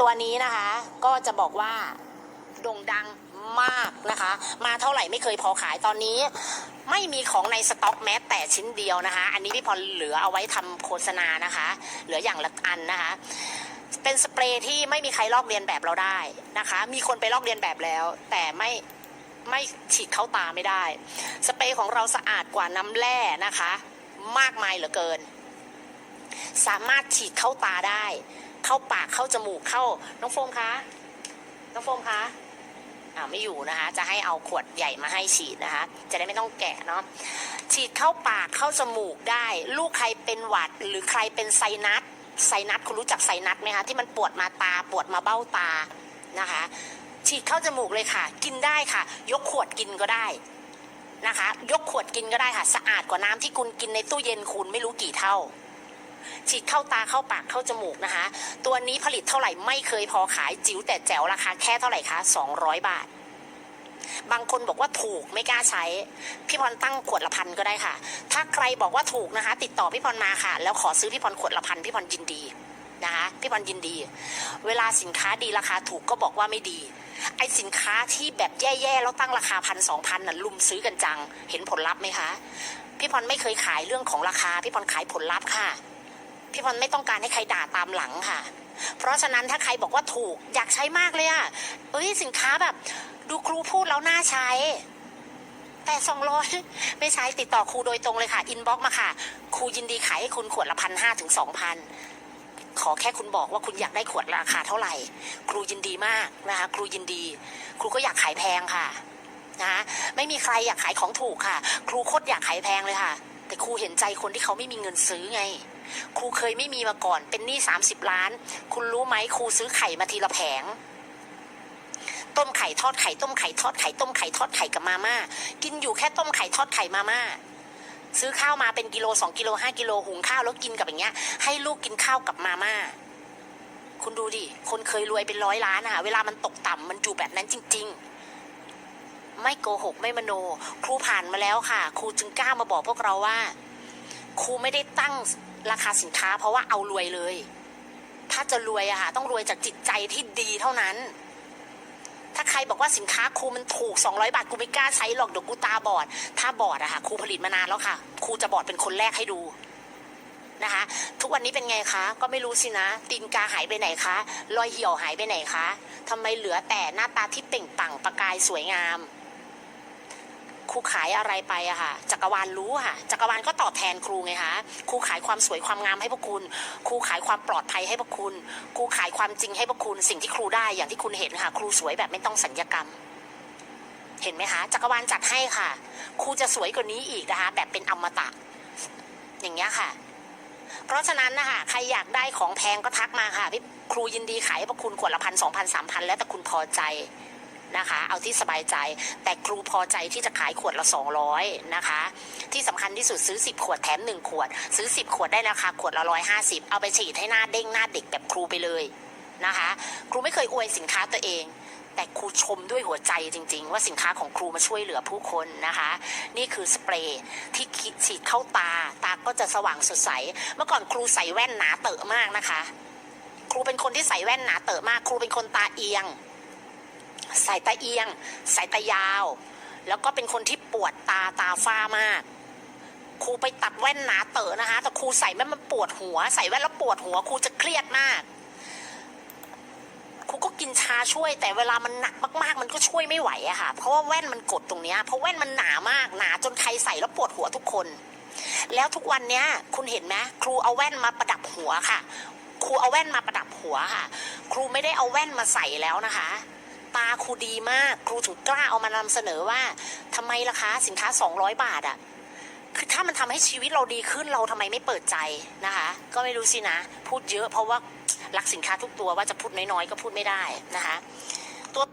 ตัวนี้นะคะ ก็จะบอกว่าโด่งดังมากนะคะ มาเท่าไหร่ไม่เคยพอขายตอนนี้ ไม่มีของในสต็อกแม้แต่ชิ้นเดียวนะคะ อันนี้พี่พรเหลือเอาไว้ทำโฆษณานะคะ เหลืออย่างละอันนะคะ เป็นสเปรย์ที่ไม่มีใครลอกเลียนแบบเราได้นะคะ มีคนไปลอกเลียนแบบแล้ว แต่ไม่ไม่ฉีดเข้าตาไม่ได้ สเปรย์ของเราสะอาดกว่าน้ำแร่นะคะ มากมายเหลือเกิน สามารถฉีดเข้าตาได้ เข้าปากเข้าจมูกเข้าน้องโฟมคะน้องโฟมคะอ่าไม่อยู่นะคะ จะให้เอาขวดใหญ่มาให้ฉีดนะคะ จะได้ไม่ต้องแกะเนาะฉีดเข้าปากเข้าจมูกได้ ลูกใครเป็นหวัดหรือใครเป็นไซนัสไซนัสคุณรู้จักไซนัสไหมคะที่มันปวดมาตาปวดมาเบ้าตานะคะ ฉีดเข้าจมูกเลยค่ะ กินได้ค่ะ ยกขวดกินก็ได้นะคะ ยกขวดกินก็ได้ค่ะ สะอาดกว่าน้ำที่คุณกินในตู้เย็นคุณไม่รู้กี่เท่า ฉีดเข้าตาเข้าปากเข้าจมูกนะคะ ตัวนี้ผลิตเท่าไหร่ไม่เคยพอขายจิ๋วแต่แจ๋วราคาแค่เท่าไหร่คะ 200 บาท บางคนบอกว่าถูกไม่กล้าใช้ พี่พรตั้งขวดละพันก็ได้ค่ะ ถ้าใครบอกว่าถูกนะคะ ติดต่อพี่พรมาค่ะ แล้วขอซื้อพี่พรขวดละพันพี่พรยินดีนะคะพี่พรยินดี เวลาสินค้าดีราคาถูกก็บอกว่าไม่ดี ไอสินค้าที่แบบแย่ๆแล้วตั้งราคาพันสองพันน่ะลุมซื้อกันจัง เห็นผลลัพธ์ไหมคะ พี่พรไม่เคยขายเรื่องของราคา พี่พรขายผลลัพธ์ค่ะ พี่พรไม่ต้องการให้ใครด่าตามหลังค่ะ เพราะฉะนั้นถ้าใครบอกว่าถูกอยากใช้มากเลยอะเอ้ยสินค้าแบบ ดูครูพูดแล้วน่าใช้ แต่สองร้อยไม่ใช้ติดต่อครูโดยตรงเลยค่ะ อินบ็อกมาค่ะ ครูยินดีขายให้คุณขวดละพันห้าถึงสองพันขอแค่คุณบอกว่าคุณอยากได้ขวดราคาเท่าไหร่ ครูยินดีมากนะคะครูยินดี ครูก็อยากขายแพงค่ะนะคะไม่มีใครอยากขายของถูกค่ะ ครูโคตรอยากขายแพงเลยค่ะ แต่ครูเห็นใจคนที่เขาไม่มีเงินซื้อไง ครูเคยไม่มีมาก่อน เป็นหนี้สามสิบล้าน คุณรู้ไหมครูซื้อไข่มาทีละแผง ต้มไข่ทอดไข่ต้มไข่ทอดไข่ต้มไข่ทอดไข่กับมาม่า กินอยู่แค่ต้มไข่ทอดไข่มาม่าซื้อข้าวมาเป็นกิโลสองกิโลห้ากิโลหุงข้าวแล้วกินกับอย่างเงี้ย ให้ลูกกินข้าวกับมาม่าคุณดูดิ คนเคยรวยเป็นร้อยล้านอะเวลามันตกต่ำมันอยู่แบบนั้นจริง ๆ ไม่โกหกไม่มโน ครูผ่านมาแล้วค่ะ ครูจึงกล้ามาบอกพวกเราว่า ครูไม่ได้ตั้ง ราคาสินค้า เพราะว่าเอารวยเลย ถ้าจะรวยอะค่ะต้องรวยจากจิตใจที่ดีเท่านั้น ถ้าใครบอกว่าสินค้าครูมันถูก 200 บาทกูไม่กล้าใช้หรอกเดี๋ยวกูตาบอด ถ้าบอดอะค่ะครูผลิตมานานแล้วค่ะครูจะบอดเป็นคนแรกให้ดูนะคะ ทุกวันนี้เป็นไงคะ ก็ไม่รู้สินะ ตีนกาหายไปไหนคะ รอยเหี่ยวหายไปไหนคะทำไมเหลือแต่หน้าตาที่เปล่งปลั่งประกายสวยงาม รูขายอะไรไปอะค่ะ จักรวาลรู้ค่ะ จักรวาลก็ตอบแทนครูไงคะ ครูขายความสวยความงามให้พวกคุณ ครูขายความปลอดภัยให้พวกคุณ ครูขายความจริงให้พวกคุณ สิ่งที่ครูได้อย่างที่คุณเห็นค่ะ ครูสวยแบบไม่ต้องสัญญกรรม เห็นไหมคะ จักรวาลจัดให้ค่ะ ครูจะสวยกว่านี้อีกนะคะ แบบเป็นอมตะ อย่างเงี้ยค่ะ เพราะฉะนั้นนะคะใครอยากได้ของแพงก็ทักมาค่ะพี่ครูยินดีขายให้พวกคุณขวดละพันสองพันสามพันแล้วแต่คุณพอใจ นะคะ เอาที่สบายใจ แต่ครูพอใจที่จะขายขวดละสองร้อยนะคะ ที่สำคัญที่สุดซื้อสิบขวดแถมหนึ่งขวด ซื้อสิบขวดได้ราคาขวดละร้อยห้าสิบเอาไปฉีดให้หน้าเด้งหน้าเด็กแบบครูไปเลยนะคะ ครูไม่เคยอวยสินค้าตัวเองแต่ครูชมด้วยหัวใจจริง ๆ ว่าสินค้าของครูมาช่วยเหลือผู้คนนะคะ นี่คือสเปรย์ที่ฉีดเข้าตา ตาก็จะสว่างสดใส เมื่อก่อนครูใส่แว่นหนาเตอะมากนะคะ ครูเป็นคนที่ใส่แว่นหนาเตอะมาก ครูเป็นคนตาเอียง สายตาเอียง สายตายาว แล้วก็เป็นคนที่ปวดตาตาฝ้ามาก ครูไปตัดแว่นหนาเตอะนะคะ แต่ครูใส่แว่นมันปวดหัว ใส่แว่นแล้วปวดหัวครูจะเครียดมากครูก็กินชาช่วย แต่เวลามันหนักมากๆ มันก็ช่วยไม่ไหวอะค่ะ เพราะว่าแว่นมันกดตรงเนี้ยเพราะแว่นมันหนามากหนาจนใครใส่แล้วปวดหัวทุกคน แล้วทุกวันเนี้ยคุณเห็นไหมครูเอาแว่นมาประดับหัวค่ะ ครูเอาแว่นมาประดับหัวค่ะ ครูไม่ได้เอาแว่นมาใส่แล้วนะคะ ตาครูดีมาก ครูถึงกล้าเอามานำเสนอว่าทำไมล่ะคะสินค้า 200 บาทอะคือถ้ามันทำให้ชีวิตเราดีขึ้นเราทำไมไม่เปิดใจนะคะ ก็ไม่รู้สินะ พูดเยอะเพราะว่ารักสินค้าทุกตัวว่าจะพูดน้อยๆ ก็พูดไม่ได้นะคะ ตัว